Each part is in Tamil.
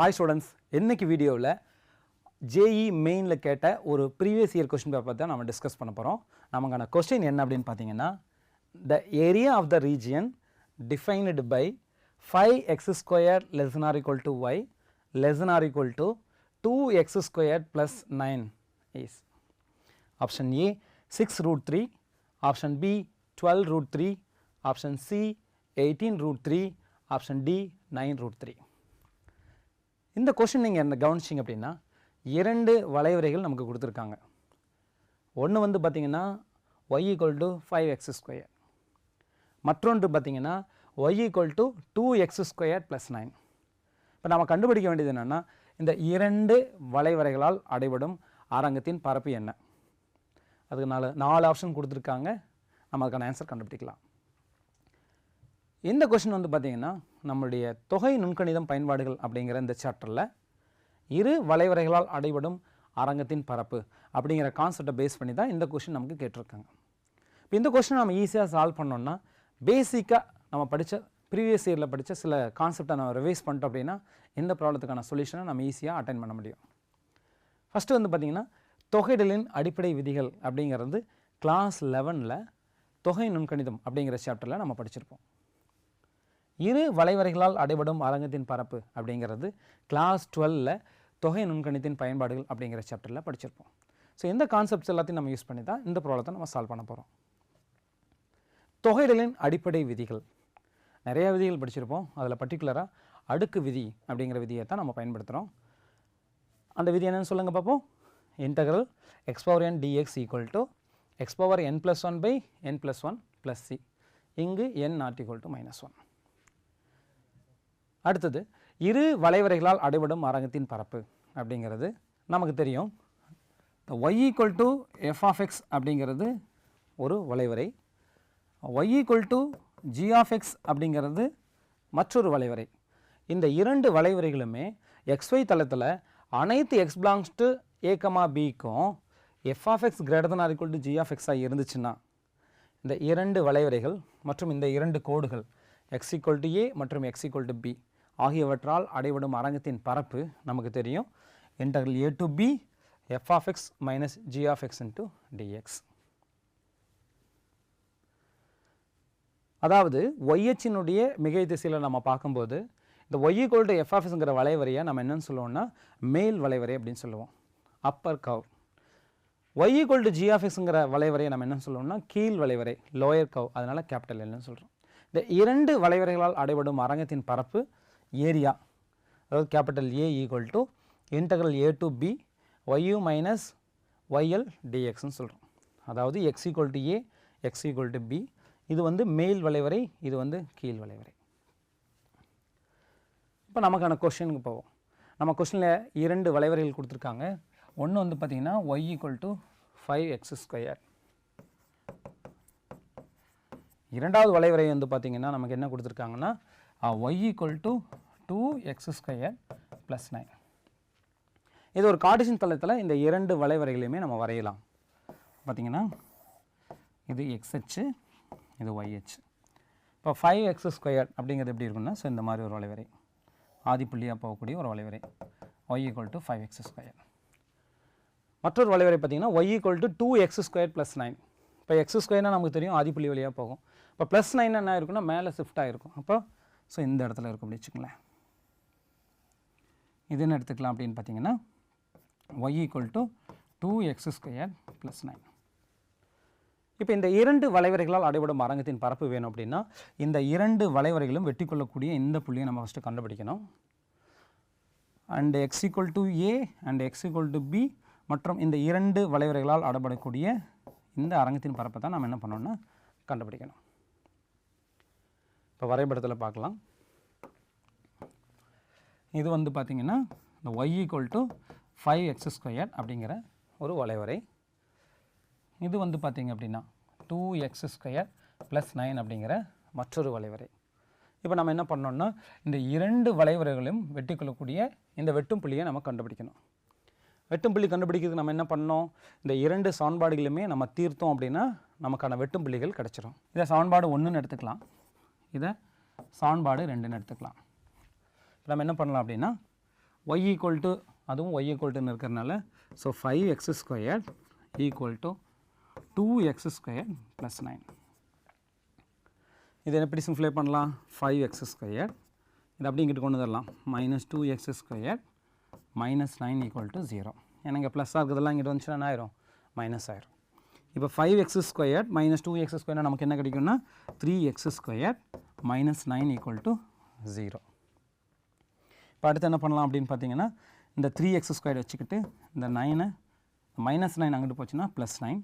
ஹாய் ஸ்டூடெண்ட்ஸ் இன்றைக்கி வீடியோவில் ஜேஇ மெயினில் கேட்ட ஒரு ப்ரீவியஸ் இயர் கொஸ்டின் பேப்பர் தான் நம்ம டிஸ்கஸ் பண்ண போகிறோம் நமக்கான கொஸ்டின் என்ன அப்படின்னு பார்த்தீங்கன்னா the area of the region defined by five x square less or equal to y less or equal to two x square plus nine is option A six root three option B twelve root three option C eighteen root three option D nine root three இந்த கொஷின் நீங்கள் என்ன கவனிச்சிங்க அப்படின்னா இரண்டு வளைவரைகள் நமக்கு கொடுத்துருக்காங்க. ஒன்று வந்து பார்த்திங்கன்னா y equal to five x square மற்றொன்று பார்த்தீங்கன்னா y equal to two x square plus nine இப்போ நம்ம கண்டுபிடிக்க வேண்டியது என்னென்னா இந்த இரண்டு வளைவரைகளால் அடைபடும் அரங்கத்தின் பரப்பு என்ன? அதுக்கு நாலு நாலு ஆப்ஷன் கொடுத்துருக்காங்க. நம்ம அதுக்கான ஆன்சர் கண்டுபிடிக்கலாம். இந்த கொஷின் வந்து பார்த்திங்கன்னா நம்மளுடைய தொகை நுண்கணிதம் பயன்பாடுகள் அப்படிங்கிற இந்த சாப்டரில் இரு வளைவரைகளால் அடைபடும் அரங்கத்தின் பரப்பு அப்படிங்கிற கான்செப்டை பேஸ் பண்ணி தான் இந்த கொஷின் நமக்கு கேட்டிருக்காங்க. இப்போ இந்த கொஷின் நம்ம ஈஸியாக சால்வ் பண்ணோம்னா பேசிக்காக நம்ம படித்த ப்ரீவியஸ் இயரில் படித்த சில கான்செப்டை நம்ம ரிவைஸ் பண்ணிட்டோம் அப்படின்னா இந்த ப்ராப்ளத்துக்கான சொல்யூஷனை நம்ம ஈஸியாக அட்டைன் பண்ண முடியும். ஃபஸ்ட்டு வந்து பார்த்திங்கன்னா தொகையிடலின் அடிப்படை விதிகள் அப்படிங்கிறது கிளாஸ் லெவனில் தொகை நுண்கணிதம் அப்படிங்கிற சாப்டரில் நம்ம படிச்சிருப்போம். இரு வளைவரைகளால் அடைபடும் அரங்கத்தின் பரப்பு அப்படிங்கிறது கிளாஸ் டுவெல்லில் தொகை நுண்கணித்தின் பயன்பாடுகள் அப்படிங்கிற சாப்டரில் படிச்சிருப்போம். ஸோ இந்த கான்செப்ட்ஸ் எல்லாத்தையும் நம்ம யூஸ் பண்ணி தான் இந்த ப்ராப்ளத்தை நம்ம சால்வ் பண்ண போகிறோம் தொகையிடலின் அடிப்படை விதிகள். நிறைய விதிகள் படிச்சிருப்போம். அதில் பர்டிகுலராக அடுக்கு விதி அப்படிங்கிற விதியை தான் நம்ம பயன்படுத்துகிறோம் அந்த விதி என்னென்னு சொல்லுங்கள் பார்ப்போம் integral x power n dx equal to x power n plus one by n plus one plus C இங்கு n not equal to minus one அடுத்தது இரு வளைவரைகளால் அடைபடும் அரங்கத்தின் பரப்பு அப்படிங்கிறது நமக்கு தெரியும். Y equal to f of x அப்படிங்கிறது ஒரு வளைவரை. Y equal to g of x அப்படிங்கிறது மற்றொரு வளைவரை. இந்த இரண்டு வளைவரைகளுமே எக்ஸ்ஒய் தளத்தில் அனைத்து எக்ஸ் பிலாங்ஸ் டு ஏகமா பிக்கும் f of x greater than or equal to g of எக்ஸாக இருந்துச்சுன்னா இந்த இரண்டு வளைவரைகள் மற்றும் இந்த இரண்டு கோடுகள் எக்ஸ் ஈக்குவல் டு ஏ மற்றும் எக்ஸ் ஈக்குவல் டு பி ஆகியவற்றால் அடைபடும் அரங்கத்தின் பரப்பு நமக்கு தெரியும். Interval A to B f of x minus g of x into dx அதாவது ஒய்ஹெச்சினுடைய மிகை திசையில் நம்ம பார்க்கும்போது இந்த ஒய் ஈக்குவல் டு எஃப் வளைவரையை நம்ம என்னென்னு சொல்லுவோம்னா மேல் வளைவரை அப்படின்னு சொல்லுவோம். Upper curve y equal to g ஆஃப்எஸ்ங்கிற வளைவரையை நம்ம என்ன சொல்லுவோம்னா கீழ் வளைவரை லோயர் கவ் அதனால் கேபிட்டல் எல்னு சொல்கிறோம் இந்த இரண்டு வளைவரைகளால் அடைபடும் அரங்கத்தின் பரப்பு ஏரியா அதாவது capital A equal to integral A to B y u minus y l டிஎக்ஸ்னு சொல்கிறோம் அதாவது x equal to A x equal to B இது வந்து மேல் வளைவரை இது வந்து கீழ் வளைவரை. இப்போ நமக்கான கொஷனுக்கு போவோம். நம்ம கொஷனில் இரண்டு வளைவரைகள் கொடுத்துருக்காங்க. ஒன்று வந்து பார்த்திங்கன்னா y equal to five x square இரண்டாவது வளைவரை வந்து பார்த்திங்கன்னா நமக்கு என்ன கொடுத்துருக்காங்கன்னா y equal to two x square plus nine இது ஒரு கார்டிஷன் தளத்தில் இந்த இரண்டு வளைவரைகளையுமே நம்ம வரையலாம். பார்த்திங்கன்னா இது எக்ஸ் அச்சு இது ஒய் அச்சு. இப்போ ஃபைவ் எக்ஸ் ஸ்கொயர் அப்படிங்கிறது எப்படி இருக்குன்னா ஸோ இந்த மாதிரி ஒரு வளைவரை. ஆதிப்புள்ளியாக போகக்கூடிய ஒரு வளைவரை. Y equal to five x square மற்றொரு வளைவரை பார்த்திங்கன்னா y equal to two x square plus nine இப்போ எக்ஸ் ஸ்கொயர்னால் நமக்கு தெரியும் ஆதிப்புள்ளி வழியாக போகும். இப்போ ப்ளஸ் நைன் என்ன இருக்குன்னா மேலே ஷிஃப்ட் ஆகிருக்கும் அப்போ ஸோ இந்த இடத்துல இருக்கும் அப்படி வச்சுக்கங்களேன். இது என்ன எடுத்துக்கலாம் அப்படின்னு பார்த்தீங்கன்னா y equal to two x square plus nine இப்போ இந்த இரண்டு வளைவரைகளால் அடைபடும் அரங்கத்தின் பரப்பு வேணும் அப்படின்னா இந்த இரண்டு வளைவரைகளும் வெட்டி கொள்ளக்கூடிய இந்த புள்ளியை நம்ம ஃபஸ்ட்டு கண்டுபிடிக்கணும். And x equal to A and x equal to B மற்றும் இந்த இரண்டு வளைவரைகளால் அடைபடக்கூடிய இந்த அரங்கத்தின் பரப்பை தான் நம்ம என்ன பண்ணோன்னா கண்டுபிடிக்கணும். இப்போ வரைபடத்தில் பார்க்கலாம். இது வந்து பார்த்திங்கன்னா இந்த y equal to five x square அப்படிங்கிற ஒரு வளைவரை. இது வந்து பார்த்திங்க அப்படின்னா two x square plus nine அப்படிங்கிற மற்றொரு வளைவரை. இப்போ நம்ம என்ன பண்ணோம்னா இந்த இரண்டு வளைவரைகளையும் வெட்டி கொள்ளக்கூடிய இந்த வெட்டும் புள்ளியை நம்ம கண்டுபிடிக்கணும். வெட்டும் புள்ளி கண்டுபிடிக்கிறதுக்கு நம்ம என்ன பண்ணோம்? இந்த இரண்டு சமன்பாடுகளுமே நம்ம தீர்த்தோம் அப்படின்னா நமக்கான வெட்டும் புள்ளிகள் கிடச்சிரும். இதை சமன்பாடு ஒன்றுன்னு எடுத்துக்கலாம். இதை சமன்பாடு ரெண்டுன்னு எடுத்துக்கலாம். இப்போ நம்ம என்ன பண்ணலாம் அப்படின்னா ஒய் ஈக்குவல் டு அதுவும் ஒய் ஈக்குவல் டுன்னு இருக்கிறனால so five x square equal to two x square plus nine இதை எப்படி சிம்ப்ளை பண்ணலாம்? ஃபைவ் எக்ஸ் ஸ்கொயர் இது அப்படி இங்கிட்டு கொண்டு வரலாம் minus two x square minus nine equal to zero ஏன்னா இங்கே ப்ளஸ்ஸாக இருக்கிறதெல்லாம் இங்கிட்டு வந்துச்சுன்னா என்ன ஆயிரும்? மைனஸ் ஆயிரும். இப்போ five x square minus two x square நமக்கு என்ன கிடைக்கும்னா three x square minus nine equal to zero இப்போ அடுத்து என்ன பண்ணலாம் அப்படின்னு பார்த்தீங்கன்னா இந்த த்ரீ எக்ஸ் ஸ்கொயர் வச்சுக்கிட்டு இந்த நைனை மைனஸ் நைன் அங்கிட்டு போச்சுன்னா plus nine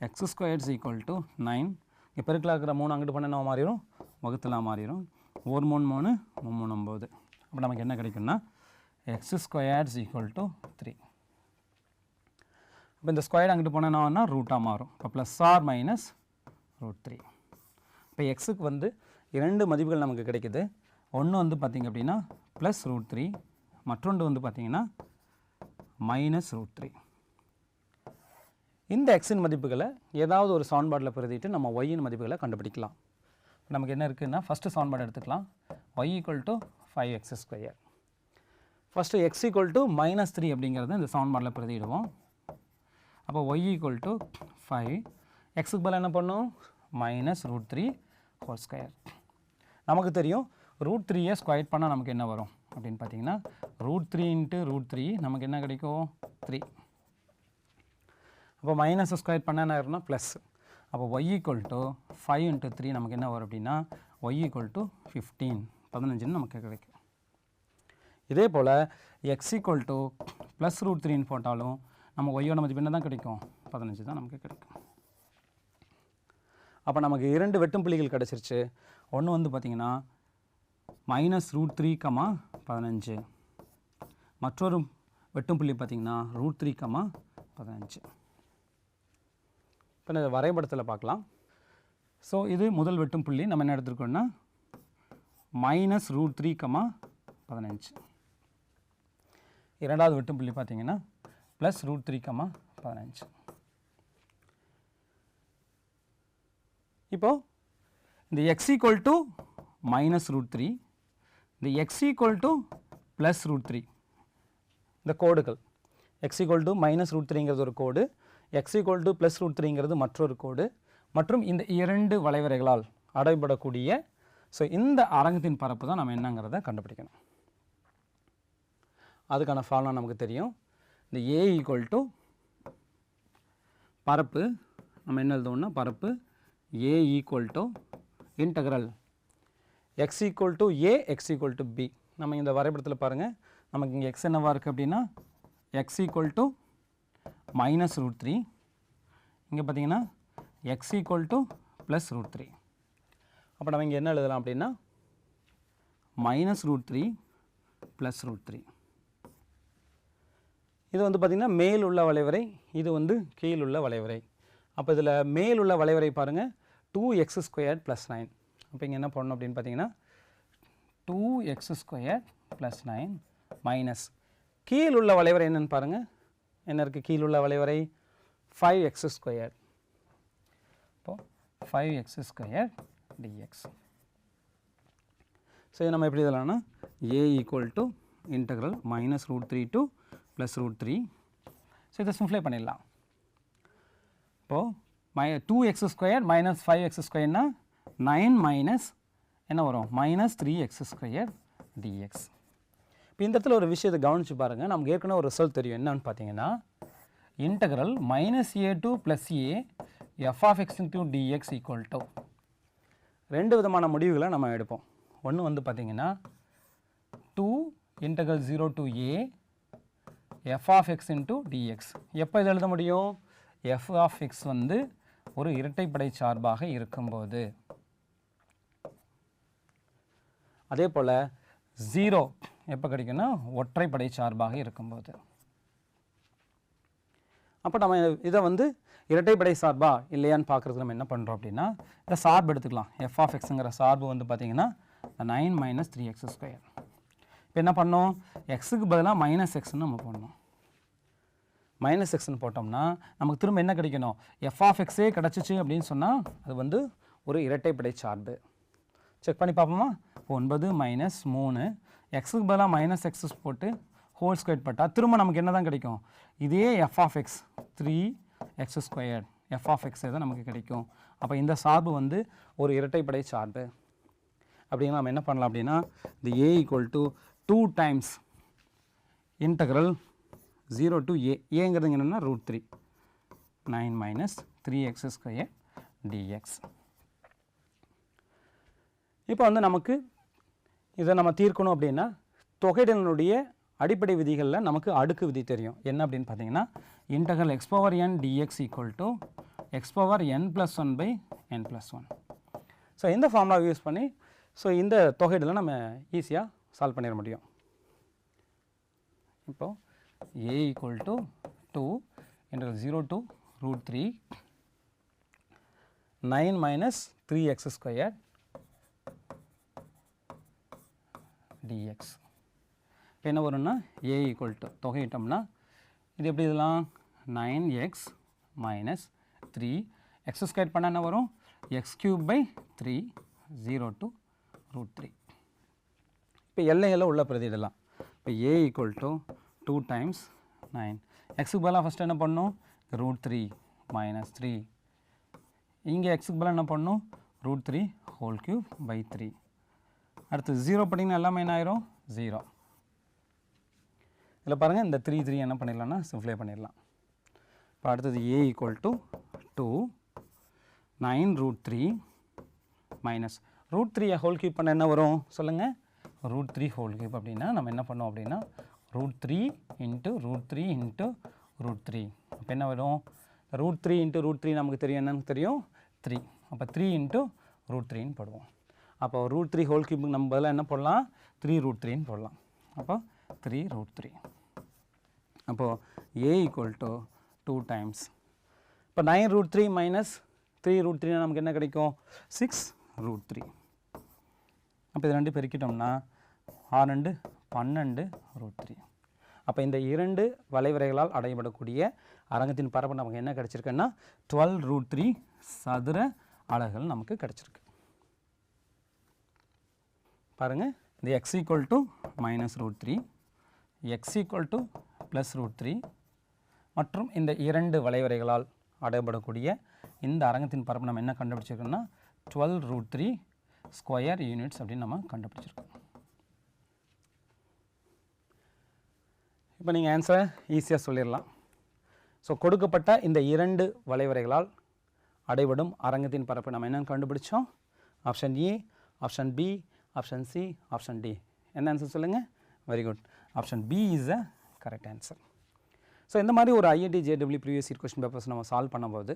x squares equal to nine இப்போ பெருக்கில் இருக்கிற மூணு அங்கிட்டு பண்ண என்ன மாறிடும் வகுத்தலாம் மாறிடும் ஒரு மூணு மூணு மூணு மூணு ஒம்பது அப்போ நமக்கு என்ன கிடைக்கும்னா x squares equal to three இப்போ இந்த ஸ்கொயர் அங்கிட்டு போனேன்னா ரூட்டாக மாறும். இப்போ plus or minus root three இப்போ எக்ஸுக்கு வந்து இரண்டு மதிப்புகள் நமக்கு கிடைக்குது. ஒன்று வந்து பார்த்திங்க அப்படின்னா ப்ளஸ் ரூட் த்ரீ மற்றொன்று வந்து பார்த்திங்கன்னா மைனஸ் ரூட் த்ரீ இந்த எக்ஸின் மதிப்புகளை ஏதாவது ஒரு சமன்பாட்டில் பிரதிட்டு நம்ம ஒய்யின் மதிப்புகளை கண்டுபிடிக்கலாம். நமக்கு என்ன இருக்குதுன்னா ஃபஸ்ட்டு சான்பாடு எடுத்துக்கலாம். Y equal to five x square first x equal to minus three அப்படிங்கிறத இந்த சமன்பாட்டில் பிரதிடுவோம். அப்போ ஒய் ஈக்குவல் டு ஃபைவ் எக்ஸுக்கு பதில் என்ன பண்ணும்? Minus root three whole square நமக்கு தெரியும் ரூட் த்ரீயை ஸ்கொயர் பண்ணால் நமக்கு என்ன வரும்? அப்படின்னு பார்த்தீங்கன்னா root three into root three நமக்கு என்ன கிடைக்கும்? த்ரீ அப்போ மைனஸ் ஸ்கொயர் பண்ணால் என்ன ஆயிரும்னா ப்ளஸ் அப்போ y equal to five into three நமக்கு என்ன வரும் அப்படின்னா ஒய் ஈக்குவல் டு ஃபிஃப்டீன் பதினஞ்சுன்னு நமக்கு கிடைக்கும். இதே போல் x equal to plus root த்ரீன்னு போட்டாலும் நம்ம ஒய்யோட மதிப்பு என்ன தான் கிடைக்கும்? பதினஞ்சு தான் நமக்கு கிடைக்கும். அப்போ நமக்கு இரண்டு வெட்டும் புள்ளிகள் கிடச்சிருச்சு. ஒன்று வந்து பார்த்திங்கன்னா மைனஸ் ரூட் த்ரீ கமா பதினஞ்சு. மற்றொரு வெட்டும் புள்ளி பார்த்திங்கன்னா ரூட் த்ரீ கமா பதினஞ்சு. இப்போ இந்த வரைபடத்தில் பார்க்கலாம். ஸோ இது முதல் வெட்டும் புள்ளி. நம்ம என்ன எடுத்துருக்கோம்னா மைனஸ் ரூட் த்ரீ கமா பதினஞ்சு. இரண்டாவது வெட்டும் புள்ளி பார்த்திங்கன்னா ப்ளஸ் ரூட் த்ரீ கம்மா பதினஞ்சு. இப்போது இந்த x equal to minus root three இந்த x equal to plus root three இந்த கோடுகள். X equal to minus root த்ரீங்கிறது ஒரு கோடு x equal to plus root த்ரீங்கிறது மற்றொரு கோடு மற்றும் இந்த இரண்டு வளைவரைகளால் அடைபடக்கூடிய ஸோ இந்த அரங்கத்தின் பரப்பு தான் நம்ம என்னங்கிறத கண்டுபிடிக்கணும். அதுக்கான ஃபார்முலா நமக்கு தெரியும். இந்த ஏ ஈக்குவல் டு பரப்பு நம்ம என்ன எழுதுவோம்னா பரப்பு A equal to integral x equal to A x equal to B நம்ம இந்த வரைபடத்தில் பாருங்கள் நமக்கு இங்கே எக்ஸ் என்னவாக இருக்குது அப்படின்னா x equal to minus root three இங்கே பார்த்தீங்கன்னா x equal to plus root three அப்போ நம்ம இங்கே என்ன எழுதலாம் அப்படின்னா minus root three plus root three இது வந்து பார்த்திங்கன்னா மேல் உள்ள வளைவரை இது வந்து கீழ் உள்ள வளைவரை. அப்போ இதில் மேல் உள்ள வளைவரை பாருங்கள் two x square plus nine அப்போ இங்கே என்ன பண்ணணும் அப்படின்னு பார்த்தீங்கன்னா two x square plus nine minus கீழ் உள்ள வளைவரை என்னென்னு பாருங்கள் என்ன இருக்குது கீழ் உள்ள வளைவரை ஃபைவ் எக்ஸ் ஸ்கொயர் இப்போது five x square dx so இதை நம்ம எப்படி இதெல்லாம்னா A equal to integral minus root three to plus root three so இதை சிம்ப்ளை பண்ணிடலாம். இப்போது my two x square minus five x ஸ்கொயர்னா nine minus என்ன வரும்? Minus three x square dx இப்போ இந்த இடத்துல ஒரு விஷயத்தை கவனித்து பாருங்கள் நமக்கு ஏற்கனவே ஒரு ரிசல்ட் தெரியும். என்னன்னு பார்த்தீங்கன்னா integral minus A to plus A f of x into dx equal to ரெண்டு விதமான முடிவுகளை நம்ம எடுப்போம். ஒன்று வந்து பார்த்திங்கன்னா two integral zero to A f of x into dx எப்போ இது எழுத முடியும்? எஃப் ஆஃப் எக்ஸ் வந்து ஒரு இரட்டைப்படை சார்பாக இருக்கும்போது. அதே போல் ஜீரோ எப்போ கிடைக்குன்னா ஒற்றைப்படை சார்பாக இருக்கும்போது. அப்போ நம்ம இதை வந்து இரட்டைப்படை சார்பா இல்லையான்னு பார்க்குறதுக்கு நம்ம என்ன பண்ணுறோம் அப்படின்னா இந்த சார்பு எடுத்துக்கலாம். எஃப் ஆஃப் எக்ஸுங்கிற சார்பு வந்து பார்த்திங்கன்னா nine minus three x square இப்போ என்ன பண்ணோம்? எக்ஸுக்கு பதிலாக மைனஸ் எக்ஸ்னு நம்ம பண்ணோம். மைனஸ் எக்ஸ்னு போட்டோம்னா நமக்கு திரும்ப என்ன கிடைக்கணும்? எஃப் ஆஃப் எக்ஸே கிடச்சிச்சு அப்படின்னு சொன்னால் அது வந்து ஒரு இரட்டைப்படை சார்பு. செக் பண்ணி பார்ப்போமா? ஒன்பது மைனஸ் மூணு. எக்ஸுக்கு பதிலாக மைனஸ் எக்ஸஸ் போட்டு ஹோல் ஸ்கொயர் பட்டால் திரும்ப நமக்கு என்ன தான் கிடைக்கும்? இதே f of x three x square f of எக்ஸே தான் நமக்கு கிடைக்கும். அப்போ இந்த சார்பு வந்து ஒரு இரட்டைப்படை சார்பு. அப்படின்னா நம்ம என்ன பண்ணலாம் அப்படின்னா இந்த A equal to two times integral zero to A ஏங்கிறது என்னென்னா root three nine minus three x square dx இப்போ வந்து நமக்கு இதை நம்ம தீர்க்கணும் அப்படின்னா தொகைடலினுடைய அடிப்படை விதிகளில் நமக்கு அடுக்கு விதி தெரியும். என்ன அப்படின்னு பார்த்தீங்கன்னா integral x power n dx equal to x power n plus one by n plus one so இந்த ஃபார்முலா யூஸ் பண்ணி ஸோ இந்த தொகையிடலை நம்ம ஈஸியாக சால்வ் பண்ணிட முடியும். இப்போ ஏ ஈக்குவல் டு டூ என்ற zero to root three nine minus three x square dx இப்போ என்ன வரும்னா ஏ ஈக்குவல் டு தொகையிட்டோம்னா இது எப்படி இதெல்லாம்? Nine x minus three x square பண்ணால் என்ன வரும்? X cube by three zero to root three இப்போ எல்லைகளில் உள்ள பிரதிடலாம் இப்போ A equal to two times nine எக்ஸுக்கு பதிலாக ஃபஸ்ட்டு என்ன பண்ணணும் ரூட் த்ரீ மைனஸ் த்ரீ இங்கே எக்ஸுக்கு பதிலாக என்ன பண்ணணும் root three whole cube by three அடுத்து ஜீரோ பண்ணிங்கன்னா எல்லாமே என்ன ஆயிரும்? ஜீரோ இதில் பாருங்கள் இந்த த்ரீ த்ரீ என்ன பண்ணிடலாம்னா சிம்ப்ளை பண்ணிடலாம். இப்போ அடுத்தது A equal to two nine root three minus root த்ரீயை ஹோல் கியூப் பண்ண என்ன வரும்? சொல்லுங்கள் ரூட் த்ரீ ஹோல் கியூப் அப்படின்னா நம்ம என்ன பண்ணோம் அப்படின்னா root three into root three into root three அப்போ என்ன வரும் root three into root three நமக்கு தெரியும் என்னன்னு தெரியும் த்ரீ அப்போ த்ரீ இன்ட்டு ரூட் த்ரீன்னு போடுவோம் அப்போ ரூட் த்ரீ ஹோல் கியூபுக்கு நம்ம பதிலாக என்ன போடலாம் த்ரீ ரூட் த்ரீன்னு போடலாம் அப்போ த்ரீ ரூட் த்ரீ அப்போது A equal to two times இப்போ nine root three minus three root த்ரீனா நமக்கு என்ன கிடைக்கும் சிக்ஸ் ரூட் த்ரீ அப்போ இது ரெண்டு பெருக்கிட்டோம்னா ஆறு ரெண்டு பன்னெண்டு ரூட் த்ரீ அப்போ இந்த இரண்டு வளைவரைகளால் அடையப்படக்கூடிய அரங்கத்தின் பரப்பு நமக்கு என்ன கிடச்சிருக்குன்னா டுவெல் ரூட் த்ரீ சதுர அலகுகள் நமக்கு கிடச்சிருக்கு. பாருங்கள் இந்த x equal to minus root three x equal to plus root three மற்றும் இந்த இரண்டு வளைவரைகளால் அடையப்படக்கூடிய இந்த அரங்கத்தின் பரப்பு நம்ம என்ன கண்டுபிடிச்சிருக்கோம்னா twelve root three square units அப்படின்னு நம்ம கண்டுபிடிச்சிருக்கோம். இப்போ நீங்கள் ஆன்சரை ஈஸியாக சொல்லிடலாம். ஸோ கொடுக்கப்பட்ட இந்த இரண்டு வளைவரைகளால் அடைபடும் அரங்கத்தின் பரப்பு நம்ம என்னென்னு கண்டுபிடிச்சோம்? Option A option B option C option D என்ன ஆன்சர் சொல்லுங்கள் very good option B is a correct answer so இந்த மாதிரி ஒரு IIT JW previous year question papers நம்ம சால்வ் பண்ணும்போது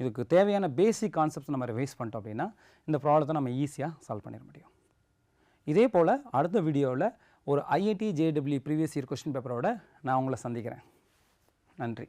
இதுக்கு தேவையான பேசிக் கான்செப்ட்ஸ் நம்ம ரிவைஸ் பண்ணிட்டோம் அப்படின்னா இந்த ப்ராப்ளத்தை நம்ம ஈஸியாக சால்வ் பண்ணிட முடியும். இதே போல் அடுத்த வீடியோவில் ஒரு IIT JW previous year question பேப்பரோட நான் உங்களை சந்திக்கிறேன். நன்றி.